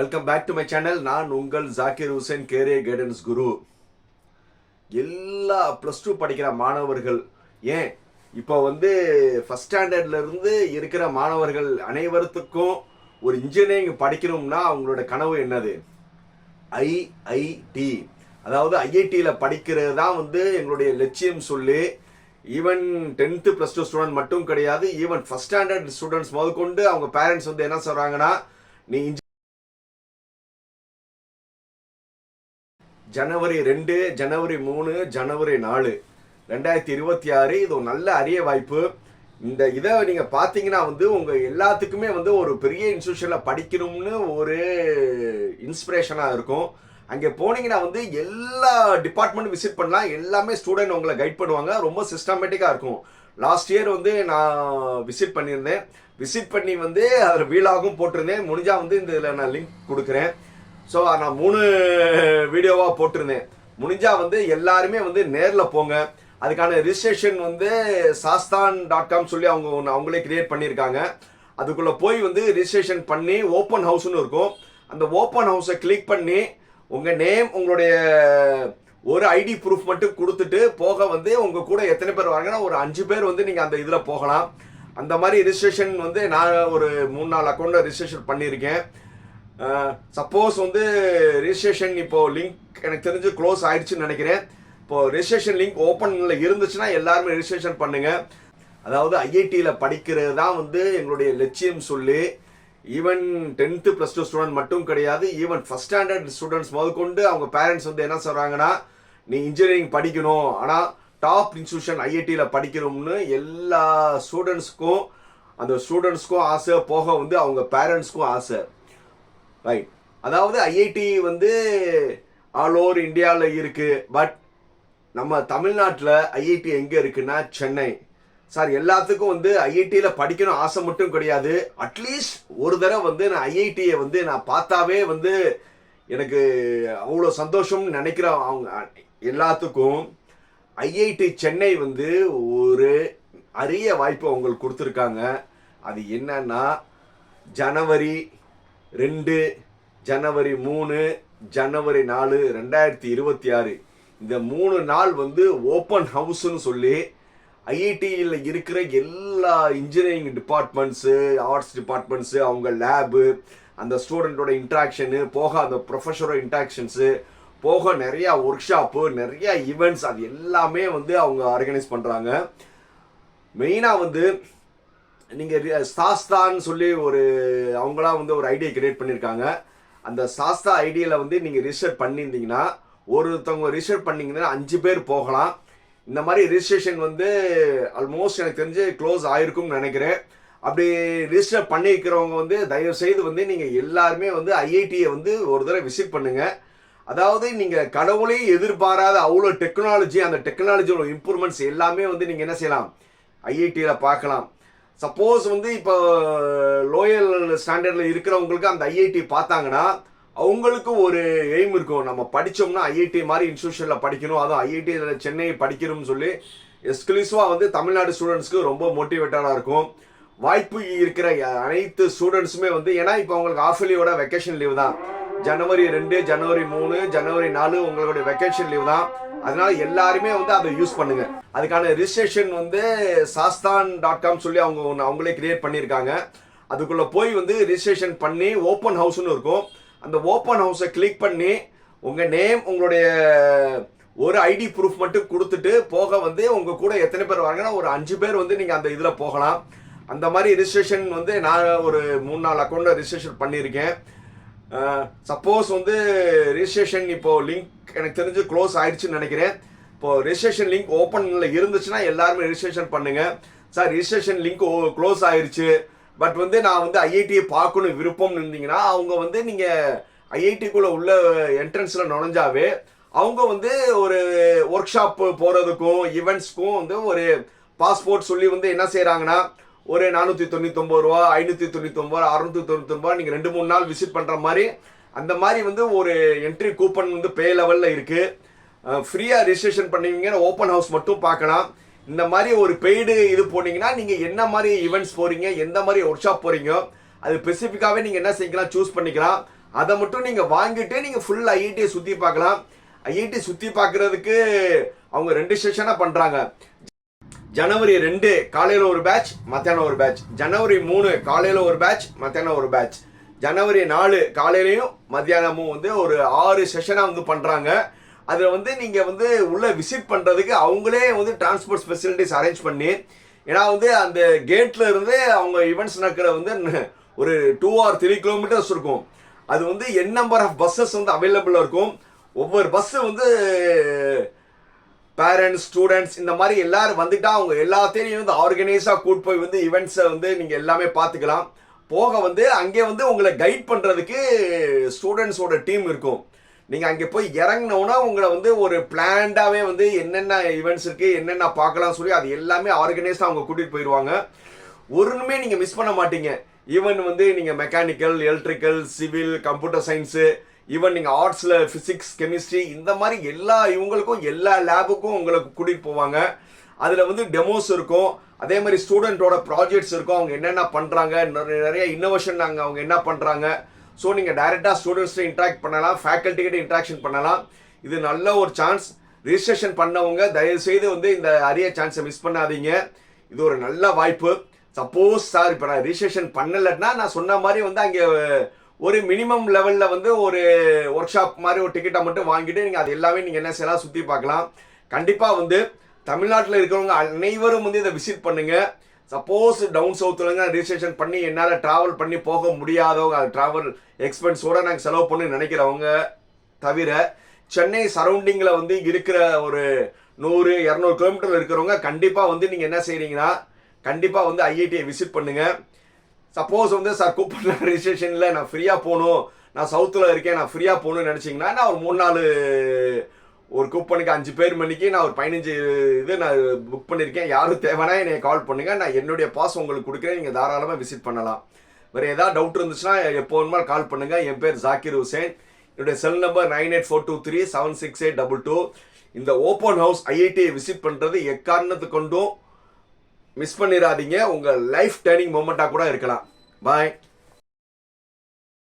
Welcome back to my channel நான் உங்கள் Zakir Hussain career guidance குரு எல்லா ப்ளஸ் டூ படிக்கிற மாணவர்கள் ஏன்? இப்போ வந்து ஃபஸ்ட் ஸ்டாண்டர்ட்ல இருந்து இருக்கிற மாணவர்கள் அனைவருத்துக்கும் ஒரு இன்ஜினியரிங் படிக்கணும்னா அவங்களோட கனவு என்னது? ஐஐடி அதாவது ஐஐடியில் படிக்கிறது தான் வந்து எங்களுடைய லட்சியம் சொல்லி. Even tenth plus two student மட்டும் கிடையாது. ஈவன் ஃபஸ்ட் ஸ்டாண்டர்ட் ஸ்டூடெண்ட்ஸ் முதற்கொண்டு அவங்க பேரண்ட்ஸ் வந்து என்ன சொல்கிறாங்கன்னா நீ ஜனவரி ரெண்டு ஜனவரி மூணு ஜனவரி நாலு. ரெண்டாயிரத்தி இருபத்தி ஆறு இது ஒரு நல்ல அரிய வாய்ப்பு. இந்த இதை நீங்கள் பார்த்தீங்கன்னா வந்து உங்கள் எல்லாத்துக்குமே வந்து ஒரு பெரிய இன்ஸ்டியூஷனில் படிக்கணும்னு ஒரு இன்ஸ்பிரேஷனாக இருக்கும். அங்கே போனீங்கன்னா வந்து எல்லா டிபார்ட்மெண்ட் விசிட் பண்ணலாம். எல்லாமே ஸ்டூடெண்ட் உங்களை கைட் பண்ணுவாங்க. ரொம்ப சிஸ்டமேட்டிக்காக இருக்கும். லாஸ்ட் இயர் வந்து நான் விசிட் பண்ணியிருந்தேன். விசிட் பண்ணி வந்து அதில் வீலாகவும் போட்டிருந்தேன். முடிஞ்சால் வந்து இந்த இதில் நான் லிங்க் கொடுக்குறேன். ஸோ நான் மூணு வீடியோவாக போட்டிருந்தேன். முடிஞ்சால் வந்து எல்லாருமே வந்து நேரில் போங்க. அதுக்கான ரிஜிஸ்ட்ரேஷன் வந்து சாஸ்தான் டாட் காம் சொல்லி அவங்க ஒன்று அவங்களே கிரியேட் பண்ணியிருக்காங்க. அதுக்குள்ளே போய் வந்து ரிஜிஸ்ட்ரேஷன் பண்ணி ஓப்பன் ஹவுஸ்னு இருக்கும். அந்த ஓப்பன் ஹவுஸை கிளிக் பண்ணி உங்கள் நேம் உங்களுடைய ஒரு ஐடி ப்ரூஃப் மட்டும் கொடுத்துட்டு போக வந்து உங்கள் கூட எத்தனை பேர் வராங்கன்னா ஒரு அஞ்சு பேர் வந்து நீங்கள் அந்த இதில் போகலாம். அந்த மாதிரி ரிஜிஸ்ட்ரேஷன் வந்து நான் ஒரு மூணு நாலு அக்கௌண்ட்டில் ரிஜிஸ்ட்ரேஷன் பண்ணியிருக்கேன். சப்போஸ் வந்து ரிஜிஸ்ட்ரேஷன் இப்போது லிங்க் எனக்கு தெரிஞ்சு க்ளோஸ் ஆயிடுச்சுன்னு நினைக்கிறேன். இப்போது ரிஜிஸ்ட்ரேஷன் லிங்க் ஓப்பனில் இருந்துச்சுன்னா எல்லாருமே ரிஜிஸ்ட்ரேஷன் பண்ணுங்கள் அதாவது ஐஐடியில் படிக்கிறது தான் வந்து எங்களுடைய லட்சியம் சொல்லி. Even tenth plus two student மட்டும் கிடையாது. ஈவன் ஃபஸ்ட் ஸ்டாண்டர்ட் ஸ்டூடெண்ட்ஸ் முதற்கொண்டு அவங்க பேரண்ட்ஸ் வந்து என்ன சொல்கிறாங்கன்னா நீ இன்ஜினியரிங் படிக்கணும். ஆனால் டாப் இன்ஸ்டியூஷன் ஐஐடியில் படிக்கணும்னு எல்லா ஸ்டூடெண்ட்ஸ்க்கும் அந்த ஸ்டூடெண்ட்ஸ்க்கும் ஆசை போக வந்து அவங்க பேரண்ட்ஸ்க்கும் ஆசை. ரைட் அதாவது ஐஐடி வந்து ஆல் ஓவர் இந்தியாவில் இருக்குது பட் நம்ம தமிழ்நாட்டில் ஐஐடி எங்கே இருக்குன்னா சென்னை. சார் எல்லாத்துக்கும் வந்து ஐஐடியில் படிக்கணும் ஆசை மட்டும் கிடையாது. அட்லீஸ்ட் ஒரு தடவை வந்து நான் ஐஐடியை வந்து நான் பார்த்தாவே வந்து எனக்கு அவ்வளோ சந்தோஷம்னு நினைக்கிற அவங்க எல்லாத்துக்கும் ஐஐடி சென்னை வந்து ஒரு அரிய வாய்ப்பு அவங்களுக்கு கொடுத்துருக்காங்க. அது என்னன்னா ஜனவரி ரெண்டு ஜனவரி மூணு ஜனவரி நாலு ரெண்டாயிரத்தி இருபத்தி ஆறு. இந்த மூணு நாள் வந்து ஓப்பன் ஹவுஸ்னு சொல்லி ஐஐடியில் இருக்கிற எல்லா இன்ஜினியரிங் டிபார்ட்மெண்ட்ஸு ஆர்ட்ஸ் டிபார்ட்மெண்ட்ஸு அவங்க லேபு அந்த ஸ்டூடெண்ட்டோட இன்ட்ராக்ஷனு போக அந்த ப்ரொஃபஸரோட இன்ட்ராக்ஷன்ஸு போக நிறையா ஒர்க் ஷாப்பு நிறையா ஈவெண்ட்ஸ் அது எல்லாமே வந்து அவங்க ஆர்கனைஸ் பண்ணுறாங்க மெயினாக வந்து நீங்கள் சாஸ்தான்னு சொல்லி ஒரு அவங்களாம் வந்து ஒரு ஐடியா கிரியேட் பண்ணியிருக்காங்க அந்த சாஸ்தா ஐடியாவில் வந்து நீங்கள் ரிஜிஸ்டர் பண்ணியிருந்தீங்கன்னா ஒருத்தவங்க ரிஜிஸ்டர் பண்ணிங்கன்னா அஞ்சு பேர் போகலாம். இந்த மாதிரி ரிஜிஸ்ட்ரேஷன் வந்து ஆல்மோஸ்ட் எனக்கு தெரிஞ்சு க்ளோஸ் ஆயிருக்கும்னு நினைக்கிறேன். அப்படி ரிஜிஸ்டர் பண்ணியிருக்கிறவங்க வந்து தயவு செய்து வந்து நீங்கள் எல்லாருமே வந்து ஐஐடியை வந்து ஒரு தடவை விசிட் பண்ணுங்கள் அதாவது நீங்கள் கடவுளே எதிர்பாராத அவ்வளோ டெக்னாலஜி அந்த டெக்னாலஜியோட இம்ப்ரூவ்மெண்ட்ஸ் எல்லாமே வந்து நீங்கள் என்ன செய்யலாம்? ஐஐடியில் பார்க்கலாம். சப்போஸ் வந்து இப்போ uh, லோயல் ஸ்டாண்டர்டில் இருக்கிறவங்களுக்கு அந்த ஐஐடி பார்த்தாங்கன்னா அவங்களுக்கு ஒரு எய்ம் இருக்கும். நம்ம படித்தோம்னா ஐஐடி மாதிரி இன்ஸ்டியூஷனில் படிக்கணும். அதுவும் ஐஐடி சென்னை படிக்கணும்னு சொல்லி எக்ஸ்க்ளூசிவாக வந்து தமிழ்நாடு ஸ்டூடெண்ட்ஸ்க்கு ரொம்ப மோட்டிவேட்டடாக இருக்கும். வாய்ப்பு இருக்கிற அனைத்து ஸ்டூடெண்ட்ஸுமே வந்து ஏன்னா இப்போ அவங்களுக்கு ஆஃபலியோட வெக்கேஷன் லீவ் தான். ஜனவரி ரெண்டு ஜனவரி மூணு ஜனவரி நாலு உங்களுடைய வெக்கேஷன் லீவ் தான். அதனால எல்லாருமே வந்து அதை யூஸ் பண்ணுங்க. அதுக்கான ரிஜிஸ்ட்ரேஷன் வந்து சாஸ்தான் டாட் காம் சொல்லி அவங்க ஒன்று அவங்களே கிரியேட் பண்ணியிருக்காங்க. அதுக்குள்ளே போய் வந்து ரிஜிஸ்ட்ரேஷன் பண்ணி ஓப்பன் ஹவுஸ்னு இருக்கும். அந்த ஓப்பன் ஹவுஸை கிளிக் பண்ணி உங்கள் நேம் உங்களுடைய ஒரு ஐடி ப்ரூஃப் மட்டும் கொடுத்துட்டு போக வந்து உங்கள் கூட எத்தனை பேர் வராங்கன்னா ஒரு அஞ்சு பேர் வந்து நீங்கள் அந்த இதில் போகலாம். அந்த மாதிரி ரிஜிஸ்ட்ரேஷன் வந்து நான் ஒரு மூணு நாலு அக்கௌண்ட்டில் ரிஜிஸ்ட்ரேஷன் பண்ணியிருக்கேன். சப்போஸ் வந்து ரிஜிஸ்ட்ரேஷன் இப்போ லிங்க் எனக்கு தெரிஞ்சு க்ளோஸ் ஆயிடுச்சுன்னு நினைக்கிறேன். இப்போ ரிஜிஸ்ட்ரேஷன் லிங்க் ஓப்பனில் இருந்துச்சுன்னா எல்லாருமே ரிஜிஸ்ட்ரேஷன் பண்ணுங்க. சார் ரிஜிஸ்ட்ரேஷன் லிங்க் க்ளோஸ் ஆயிடுச்சு பட் வந்து நான் வந்து ஐஐடியை பார்க்கணும் விருப்பம்னு இருந்தீங்கன்னா அவங்க வந்து நீங்கள் ஐஐடிக்குள்ளே உள்ள என்ட்ரன்ஸில் நுழைஞ்சாவே அவங்க வந்து ஒரு ஒர்க் ஷாப் போகிறதுக்கும் ஈவெண்ட்ஸ்க்கும் வந்து ஒரு பாஸ்போர்ட் சொல்லி வந்து என்ன செய்கிறாங்கன்னா ஒரு நானூற்றி தொண்ணூத்தொம்பது ரூபா ஐநூற்றி தொண்ணூத்தொம்பது அறுநூற்றி தொண்ணூத்தொம்பது நீங்கள் ரெண்டு மூணு நாள் விசிட் பண்ணுற மாதிரி அந்த மாதிரி வந்து ஒரு என்ட்ரி கூப்பன் வந்து பே லெவலில் இருக்குது ஃப்ரீயாக ரிஜிஸ்ட்ரேஷன் பண்ணுவீங்கன்னா ஓப்பன் ஹவுஸ் மட்டும் பார்க்கலாம். இந்த மாதிரி ஒரு பெய்டு இது போனீங்கன்னா நீங்கள் என்ன மாதிரி ஈவெண்ட்ஸ் போகிறீங்க எந்த மாதிரி ஒர்க் ஷாப் போகிறீங்க அது ஸ்பெசிஃபிக்காகவே நீங்கள் என்ன செய்யலாம் சூஸ் பண்ணிக்கலாம். அதை மட்டும் நீங்கள் வாங்கிட்டு நீங்கள் ஃபுல் ஐஐடியை சுற்றி பார்க்கலாம். ஐஐடி சுற்றி பார்க்குறதுக்கு அவங்க ரெண்டு செஷனாக பண்ணுறாங்க ஜனவரி ரெண்டு காலையில் ஒரு பேட்ச் மத்தியானம் ஒரு பேட்ச் ஜனவரி மூணு காலையில் ஒரு பேட்ச் மத்தியானம் ஒரு பேட்ச் ஜனவரி நாலு காலையிலையும் மத்தியானமும் வந்து ஒரு ஆறு செஷனாக வந்து பண்ணுறாங்க அதில் வந்து நீங்கள் வந்து உள்ளே விசிட் பண்ணுறதுக்கு அவங்களே வந்து டிரான்ஸ்போர்ட் ஃபெசிலிட்டிஸ் அரேஞ்ச் பண்ணி ஏன்னா வந்து அந்த கேட்டில் இருந்து அவங்க ஈவெண்ட்ஸ் நடக்கிற வந்து ஒரு டூ ஆர் த்ரீ கிலோமீட்டர்ஸ் இருக்கும். அது வந்து என் நம்பர் ஆஃப் பஸ்ஸஸ் வந்து அவைலபிளாக இருக்கும். ஒவ்வொரு பஸ்ஸு வந்து பேரண்ட்ஸ் ஸ்டூடெண்ட்ஸ் இந்த மாதிரி எல்லாரும் வந்துட்டா அவங்க எல்லாத்தையும் வந்து ஆர்கனைஸாக கூட்டு போய் வந்து ஈவெண்ட்ஸை வந்து நீங்கள் எல்லாமே பார்த்துக்கலாம் போக வந்து அங்கே வந்து உங்களை கைட் பண்ணுறதுக்கு ஸ்டூடெண்ட்ஸோட டீம் இருக்கும். நீங்கள் அங்கே போய் இறங்கினோன்னா உங்களை வந்து ஒரு பிளான்டாகவே வந்து என்னென்ன ஈவெண்ட்ஸ் இருக்குது என்னென்ன பார்க்கலாம் சொல்லி அது எல்லாமே ஆர்கனைஸாக அவங்க கூட்டிகிட்டு போயிடுவாங்க ஒருமே நீங்கள் மிஸ் பண்ண மாட்டீங்க. ஈவன் வந்து நீங்கள் mechanical electrical civil computer science even நீங்கள் ஆர்ட்ஸில் ஃபிசிக்ஸ் கெமிஸ்ட்ரி இந்த மாதிரி எல்லா இவங்களுக்கும் எல்லா லேபுக்கும் உங்களுக்கு கூட்டிகிட்டு போவாங்க. அதில் வந்து டெமோஸ் இருக்கும். அதே மாதிரி ஸ்டூடெண்ட்டோட ப்ராஜெக்ட்ஸ் இருக்கும். அவங்க என்னென்ன பண்ணுறாங்க நிறைய இன்னோவேஷன் அங்கே அவங்க என்ன பண்ணுறாங்க ஸோ நீங்கள் டைரெக்டாக ஸ்டூடெண்ட்ஸ்ட்டு இன்ட்ராக்ட் பண்ணலாம். ஃபேக்கல்ட்டிகிட்ட இன்ட்ராக்ஷன் பண்ணலாம். இது நல்ல ஒரு சான்ஸ் ரிஜிஸ்ட்ரேஷன் பண்ணவங்க தயவு செய்து வந்து இந்த அரிய சான்ஸை மிஸ் பண்ணாதீங்க. இது ஒரு நல்ல வாய்ப்பு. சப்போஸ் சார் இப்போ நான் ரிஜிஸ்ட்ரேஷன் பண்ணலைன்னா நான் சொன்ன மாதிரி வந்து அங்கே ஒரு மினிமம் லெவலில் வந்து ஒரு ஒர்க் ஷாப் மாதிரி ஒரு டிக்கெட்டை மட்டும் வாங்கிட்டு நீங்கள் அது எல்லாமே நீங்கள் என்ன செய்யலாம் சுற்றி பார்க்கலாம். கண்டிப்பாக வந்து தமிழ்நாட்டில் இருக்கிறவங்க அனைவரும் வந்து இதை விசிட் பண்ணுங்கள் சப்போஸ் டவுன் சவுத்துலங்க ரிஜிஸ்ட்ரேஷன் பண்ணி என்னால் ட்ராவல் பண்ணி போக முடியாதவங்க அது ட்ராவல் எக்ஸ்பென்ஸோட நாங்கள் செலவு பண்ணி நினைக்கிறவங்க தவிர சென்னை சரௌண்டிங்கில் வந்து இருக்கிற ஒரு நூறு இரநூறு கிலோமீட்டர் இருக்கிறவங்க கண்டிப்பாக வந்து நீங்கள் என்ன செய்கிறீங்கன்னா கண்டிப்பாக வந்து ஐஐடியை விசிட் பண்ணுங்கள் சப்போஸ் வந்து சார் கூப்பிட்ற ரிஜிஸ்ட்ரேஷனில் நான் ஃப்ரீயாக போகணும். நான் சவுத்தில் இருக்கேன் நான் ஃப்ரீயாக போகணும்னு நினச்சிங்கன்னா நான் ஒரு மூணு நாலு ஒரு கூப்பனுக்கு அஞ்சு பேர் மணிக்கு நான் ஒரு பதினஞ்சு இது நான் புக் பண்ணியிருக்கேன் யாரும் தேவைன்னா என்னை கால் பண்ணுங்கள் நான் என்னுடைய பாஸ் உங்களுக்கு கொடுக்குறேன். நீங்கள் தாராளமாக விசிட் பண்ணலாம். வேறு ஏதாவது டவுட் இருந்துச்சுன்னா எப்போ வேணுமா கால் பண்ணுங்கள் என் பேர் ஜாக்கிர் ஹுசேன். என்னுடைய cell number nine eight four two three seven six eight double two இந்த ஓப்பன் ஹவுஸ் ஐஐடியை விசிட் பண்ணுறது எக்காரணத்து கொண்டும் மிஸ் பண்ணிடாதீங்க உங்கள் லைஃப் டேர்னிங் மூமெண்ட்டாக கூட இருக்கலாம். பாய்